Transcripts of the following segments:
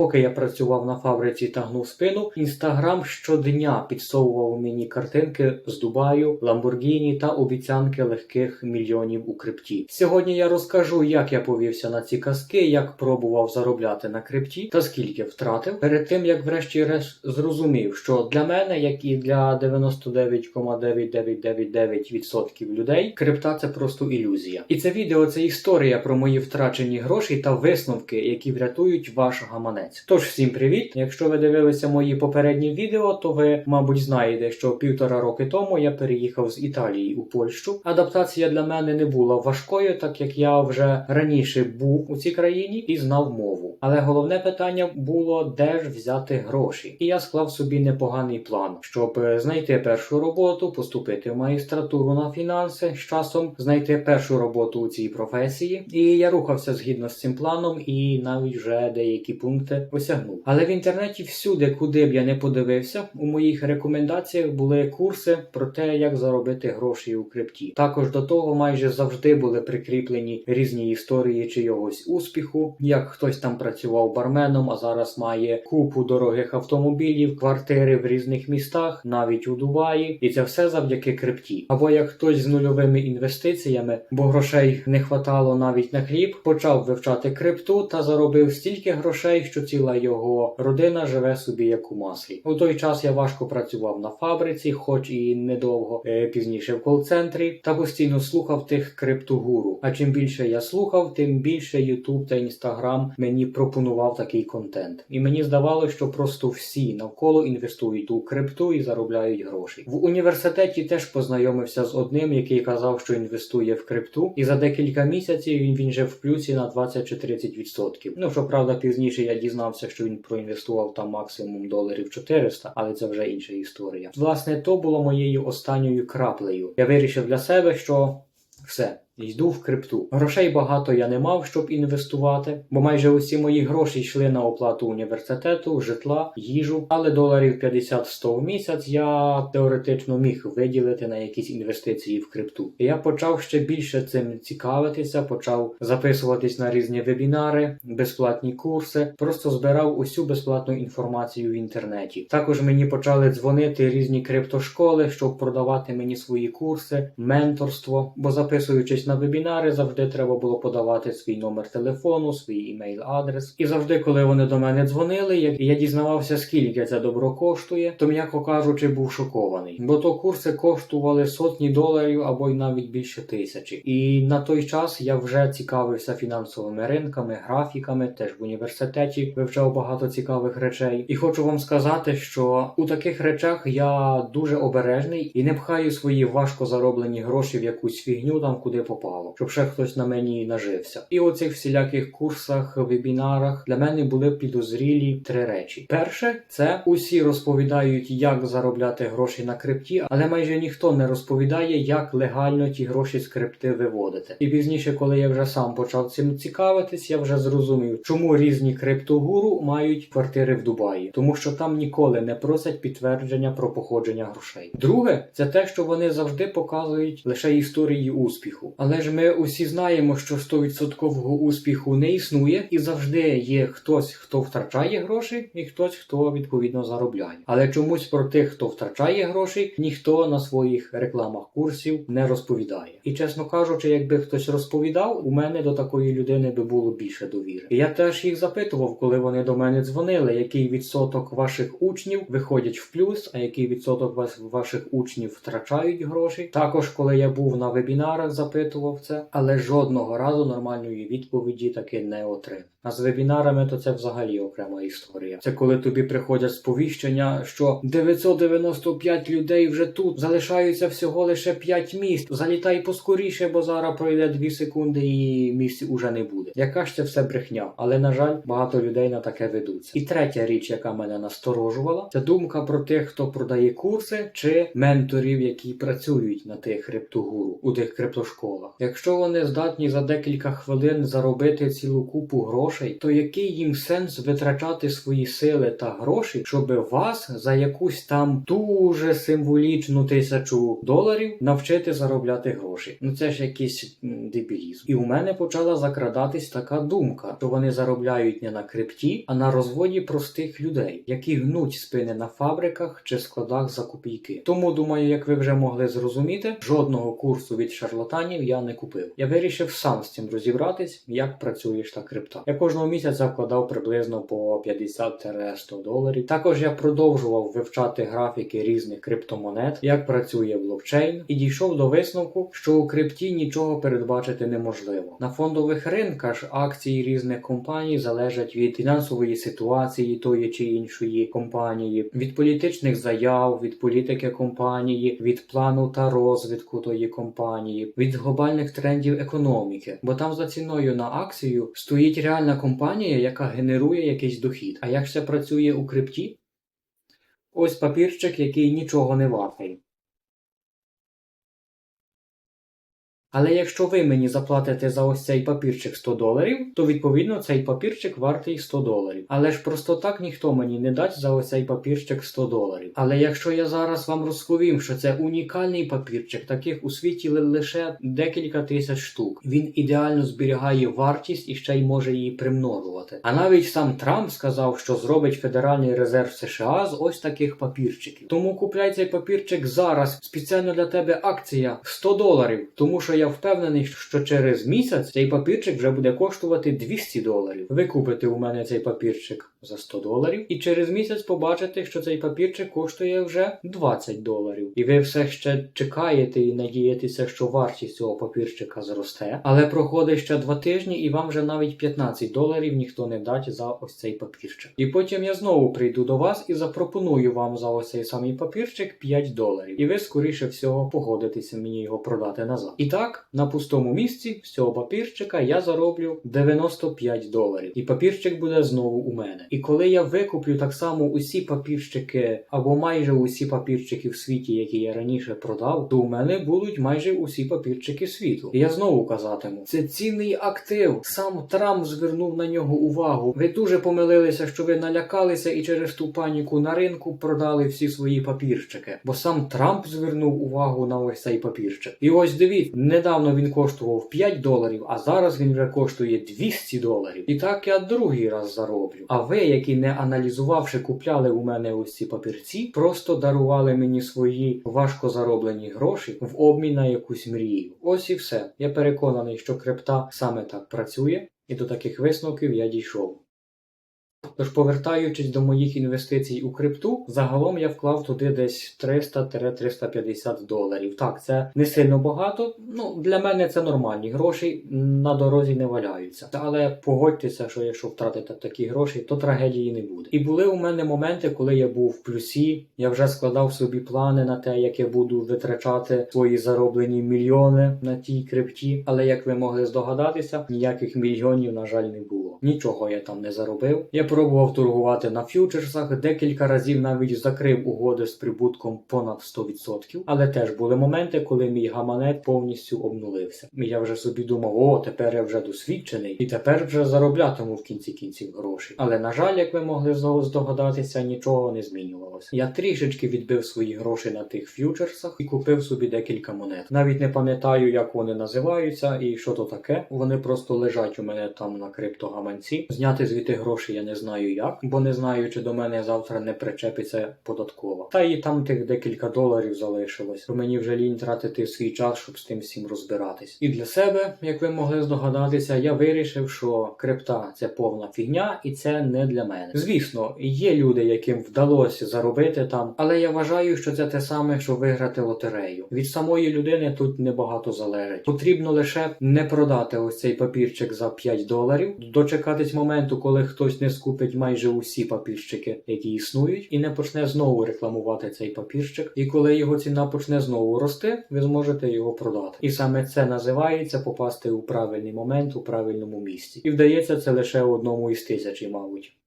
Поки я працював на фабриці та гнув спину, інстаграм щодня підсовував мені картинки з Дубаю, Ламборгіні та обіцянки легких мільйонів у крипті. Сьогодні я розкажу, як я повівся на ці казки, як пробував заробляти на крипті та скільки втратив. Перед тим як врешті-решт зрозумів, що для мене, як і для 99,9999% людей, крипта це просто ілюзія. І це відео це історія про мої втрачені гроші та висновки, які врятують ваш гаманець. Тож всім привіт! Якщо ви дивилися мої попередні відео, то ви, мабуть, знаєте, що півтора роки тому я переїхав з Італії у Польщу. Адаптація для мене не була важкою, так як я вже раніше був у цій країні і знав мову. Але головне питання було, де ж взяти гроші. І я склав собі непоганий план, щоб знайти першу роботу, поступити в магістратуру на фінанси, з часом знайти першу роботу у цій професії. І я рухався згідно з цим планом, і навіть вже деякі пункти осягнув. Але в інтернеті всюди, куди б я не подивився, у моїх рекомендаціях були курси про те, як заробити гроші у крипті. Також до того майже завжди були прикріплені різні історії чийогось успіху, як хтось там працював барменом, а зараз має купу дорогих автомобілів, квартири в різних містах, навіть у Дубаї, і це все завдяки крипті. Або як хтось з нульовими інвестиціями, бо грошей не хватало навіть на хліб, почав вивчати крипту та заробив стільки грошей, що ціла його родина живе собі як у маслі. У той час я важко працював на фабриці, хоч і недовго е, пізніше в кол-центрі, та постійно слухав тих криптогуру. А чим більше я слухав, тим більше YouTube та Instagram мені пропонував такий контент. І мені здавалося, що просто всі навколо інвестують у крипту і заробляють гроші. В університеті теж познайомився з одним, який казав, що інвестує в крипту, і за декілька місяців він, він вже в плюсі на 20 чи 30%. Ну щоправда, пізніше я дізнався, що він проінвестував там максимум доларів 400, але це вже інша історія. Власне, то було моєю останньою краплею. Я вирішив для себе, що все. Йду в крипту. Грошей багато я не мав, щоб інвестувати, бо майже усі мої гроші йшли на оплату університету, житла, їжу. Але доларів 50-100 в місяць я теоретично міг виділити на якісь інвестиції в крипту. І я почав ще більше цим цікавитися, почав записуватись на різні вебінари, безплатні курси, просто збирав усю безплатну інформацію в інтернеті. Також мені почали дзвонити різні криптошколи, щоб продавати мені свої курси, менторство, бо записуючись на вебінари, завжди треба було подавати свій номер телефону, свій імейл адрес. І завжди, коли вони до мене дзвонили, я, я дізнавався, скільки це добро коштує, то м'яко кажучи, був шокований. Бо то курси коштували сотні доларів або й навіть більше тисячі. І на той час я вже цікавився фінансовими ринками, графіками, теж в університеті вивчав багато цікавих речей. І хочу вам сказати, що у таких речах я дуже обережний і не пхаю свої важко зароблені гроші в якусь фігню там, куди попало, щоб ще хтось на мені нажився. І у цих всіляких курсах, вебінарах для мене були підозрілі три речі. Перше, це усі розповідають, як заробляти гроші на крипті, але майже ніхто не розповідає, як легально ті гроші з крипти виводити. І пізніше, коли я вже сам почав цим цікавитись, я вже зрозумів, чому різні криптогуру мають квартири в Дубаї, тому що там ніколи не просять підтвердження про походження грошей. Друге, це те, що вони завжди показують лише історії успіху. Але ж ми усі знаємо, що 100% успіху не існує, і завжди є хтось, хто втрачає гроші, і хтось, хто відповідно заробляє. Але чомусь про тих, хто втрачає гроші, ніхто на своїх рекламах курсів не розповідає. І чесно кажучи, якби хтось розповідав, у мене до такої людини би було більше довіри. І я теж їх запитував, коли вони до мене дзвонили, який відсоток ваших учнів виходять в плюс, а який відсоток ваших учнів втрачають гроші. Також, коли я був на вебінарах, запитував це, але жодного разу нормальної відповіді таки не отримав. А з вебінарами то це взагалі окрема історія. Це коли тобі приходять сповіщення, що 995 людей вже тут залишаються всього лише 5 місць. Залітай поскоріше, бо зараз пройде 2 секунди і місць уже не буде. Яка ж це все брехня? Але на жаль, багато людей на таке ведуться. І третя річ, яка мене насторожувала, це думка про тих, хто продає курси, чи менторів, які працюють на тих криптогуру у тих криптошколах. Якщо вони здатні за декілька хвилин заробити цілу купу грошей то який їм сенс витрачати свої сили та гроші, щоб вас за якусь там дуже символічну тисячу доларів навчити заробляти гроші? Ну це ж якийсь дебілізм. І у мене почала закрадатись така думка, що вони заробляють не на крипті, а на розводі простих людей, які гнуть спини на фабриках чи складах за копійки. Тому думаю, як ви вже могли зрозуміти, жодного курсу від шарлатанів я не купив. Я вирішив сам з цим розібратись, як працює та крипта. Я кожного місяця вкладав приблизно по 50-100 доларів. Також я продовжував вивчати графіки різних криптомонет, як працює блокчейн, і дійшов до висновку, що у крипті нічого передбачити неможливо. На фондових ринках акції різних компаній залежать від фінансової ситуації тої чи іншої компанії, від політичних заяв, від політики компанії, від плану та розвитку тої компанії, від глобальних трендів економіки. Бо там за ціною на акцію стоїть реальна компанія, яка генерує якийсь дохід. А як це працює у крипті? Ось папірчик, який нічого не вартий. Але якщо ви мені заплатите за ось цей папірчик 100 доларів, то відповідно цей папірчик вартий 100 доларів. Але ж просто так ніхто мені не дасть за ось цей папірчик 100 доларів. Але якщо я зараз вам розповім, що це унікальний папірчик, таких у світі ли- лише декілька тисяч штук, він ідеально зберігає вартість і ще й може її примножувати. А навіть сам Трамп сказав, що зробить Федеральний резерв США з ось таких папірчиків. Тому купляй цей папірчик зараз. Спеціально для тебе акція 100 доларів, тому що я впевнений, що через місяць цей папірчик вже буде коштувати 200 доларів. Ви купите у мене цей папірчик за 100 доларів, і через місяць побачите, що цей папірчик коштує вже 20 доларів. І ви все ще чекаєте і надієтеся, що вартість цього папірчика зросте. Але проходить ще два тижні, і вам вже навіть 15 доларів ніхто не дасть за ось цей папірчик. І потім я знову прийду до вас і запропоную вам за ось цей самий папірчик 5 доларів. І ви скоріше всього погодитеся мені його продати назад. І так, на пустому місці з цього папірчика я зароблю 95 доларів. І папірчик буде знову у мене. І коли я викуплю так само усі папірчики, або майже усі папірчики в світі, які я раніше продав, то у мене будуть майже усі папірчики світу. І я знову казатиму: це цінний актив. Сам Трамп звернув на нього увагу. Ви дуже помилилися, що ви налякалися і через ту паніку на ринку продали всі свої папірчики. Бо сам Трамп звернув увагу на ось цей папірчик. І ось дивіться, недавно він коштував 5 доларів, а зараз він вже коштує 200 доларів. І так я другий раз зароблю. А ви, які не аналізувавши, купляли у мене ось ці папірці, просто дарували мені свої важко зароблені гроші в обмін на якусь мрію. Ось і все. Я переконаний, що крипта саме так працює, і до таких висновків я дійшов. Тож, повертаючись до моїх інвестицій у крипту, загалом я вклав туди десь 300-350 доларів. Так, це не сильно багато. Ну для мене це нормальні гроші на дорозі не валяються. Але погодьтеся, що якщо втратите такі гроші, то трагедії не буде. І були у мене моменти, коли я був в плюсі. Я вже складав собі плани на те, як я буду витрачати свої зароблені мільйони на тій крипті. Але як ви могли здогадатися, ніяких мільйонів, на жаль, не було. Нічого я там не заробив. Я пробував торгувати на ф'ючерсах, декілька разів навіть закрив угоди з прибутком понад 100%. Але теж були моменти, коли мій гаманет повністю обнулився. Я вже собі думав, о, тепер я вже досвідчений, і тепер вже зароблятиму в кінці кінців гроші. Але на жаль, як ви могли знову здогадатися, нічого не змінювалося. Я трішечки відбив свої гроші на тих ф'ючерсах і купив собі декілька монет. Навіть не пам'ятаю, як вони називаються і що то таке. Вони просто лежать у мене там на криптогаманці. Зняти звідти гроші я не знаю як, бо не знаю, чи до мене завтра не причепиться податкова. Та і там тих декілька доларів залишилось. Бо мені вже лінь тратити свій час, щоб з тим всім розбиратись. І для себе, як ви могли здогадатися, я вирішив, що крипта це повна фігня, і це не для мене. Звісно, є люди, яким вдалося заробити там, але я вважаю, що це те саме, що виграти лотерею. Від самої людини тут небагато залежить. Потрібно лише не продати ось цей папірчик за 5 доларів, дочекатись моменту, коли хтось не скупить майже усі папірчики, які існують, і не почне знову рекламувати цей папірчик. І коли його ціна почне знову рости, ви зможете його продати. І саме це називається попасти у правильний момент у правильному місці. І вдається це лише одному із тисячі, мабуть.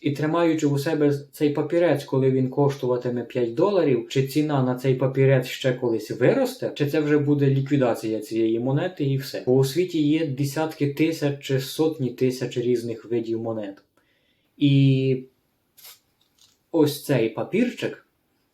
І тримаючи у себе цей папірець, коли він коштуватиме 5 доларів, чи ціна на цей папірець ще колись виросте, чи це вже буде ліквідація цієї монети і все. Бо у світі є десятки тисяч чи сотні тисяч різних видів монет. І ось цей папірчик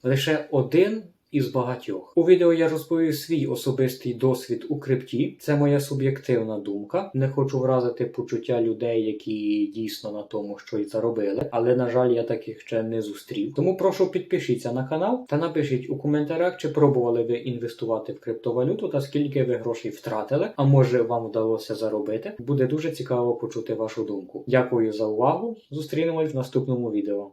лише один із багатьох. У відео я розповів свій особистий досвід у крипті. Це моя суб'єктивна думка. Не хочу вразити почуття людей, які дійсно на тому щось заробили, але на жаль, я таких ще не зустрів. Тому прошу підпишіться на канал та напишіть у коментарях, чи пробували ви інвестувати в криптовалюту та скільки ви грошей втратили, а може вам вдалося заробити. Буде дуже цікаво почути вашу думку. Дякую за увагу. Зустрінемось в наступному відео.